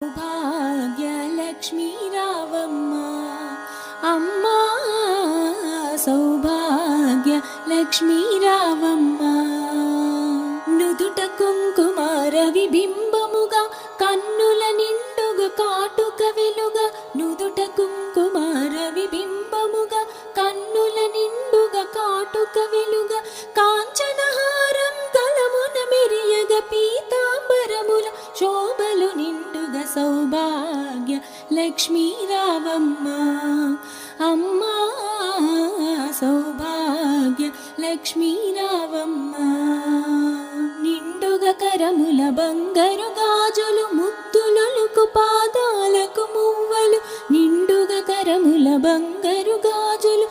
భాగ్యలక్ష్మీ రావమ్మ అమ్మా సౌభాగ్య లక్ష్మీ రావమ్మ నుదుట కుంకుమార విబింబముగా కన్నుల నిండుగా కాటుక వెలుగా నుదుట కుంకుమార విబింబముగా కన్నుల నిండుగా కాటుక వెలుగా సౌభాగ్య లక్ష్మీ రావమ్మ. అమ్మా సౌభాగ్య లక్ష్మీ రావమ్మ. నిండుగా కరముల బంగారు గాజులు ముద్దులకు పాదాలకు మువ్వలు. నిండుగ కరముల బంగారు గాజులు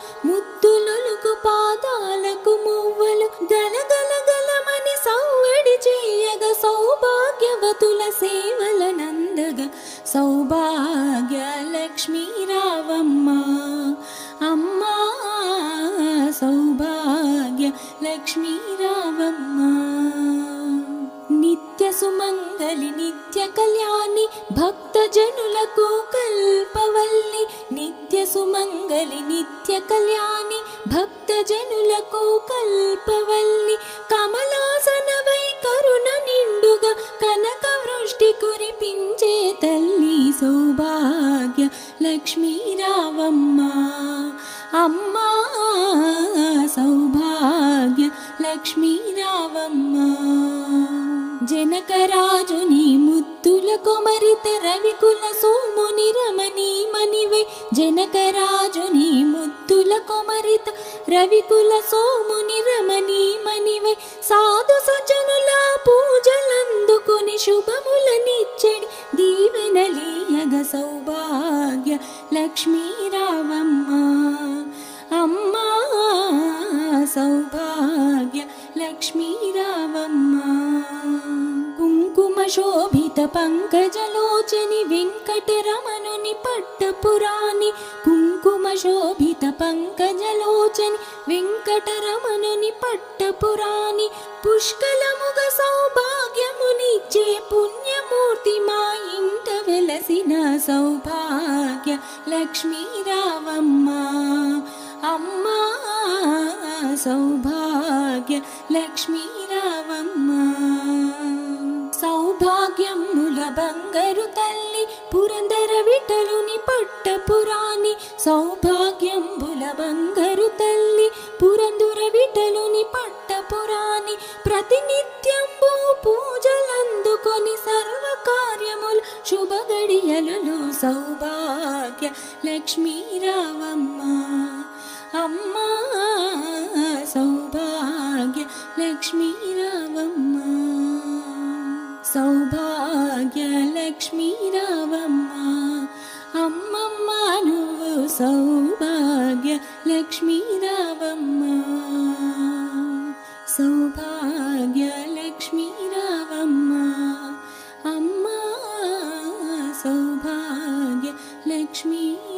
లక్ష్మీ రావమ్మ. అమ్మా సౌభాగ్య లక్ష్మీ రావమ్మ. నిత్య సుమంగళి నిత్య కళ్యాణి భక్త జనులకు కల్పవల్లి. నిత్య సుమంగళి నిత్య కళ్యాణి భక్త జనులకు కల్పవల్లి కమలాసనవై కరుణ నిండుగా కనక వృష్టి కురిపించే తల్లి సౌభాగ్య లక్ష్మీ రావమ్మ అమ్మా సౌభాగ్య లక్ష్మీ రావమ్మ. జనకరాజుని ముత్తుల కొమరిత రవికుల సోముని రమణి మణివై జనకరాజుని ముత్తుల కొమరిత రవికుల సోముని రమణి మణివై సాధు సజనుల పూజలందుకుని శుభములనిచ్చడి దీవెనలీయగ సౌభాగ్య సౌభాగ్య లక్ష్మీ రావమ్మ కుంకుమ శోభిత పంకజలోచని వెంకటరమణుని పట్టపురాణి. కుంకుమ శోభిత పంకజలోచని వెంకటరమణుని పట్టపురాణి. పుష్కలముగ సౌభాగ్యమునిచ్చే పుణ్యమూర్తి మా ఇంట వెలసిన సౌభాగ్య లక్ష్మీ రావమ్మ అమ్మా! సౌభాగ్య లక్ష్మీరావమ్మ. సౌభాగ్యముల బంగరు తల్లి పురందర విఠలుని పట్టపురాణి సౌభాగ్యంబుల బంగరు తల్లి పురందుర విఠలుని పట్ట పురాణి. ప్రతినిత్యం सौभाग्य लक्ष्मी रावम्मा अम्मा सौभाग्य लक्ष्मी रावम् सौभाग्य लक्ष्मी रावम्माम् अम्मा न सौभाग्य लक्ष्मी सौभाग्य लक्ष्मी అమ్మా సౌభాగ్య లక్ష్మీ రావమ్మ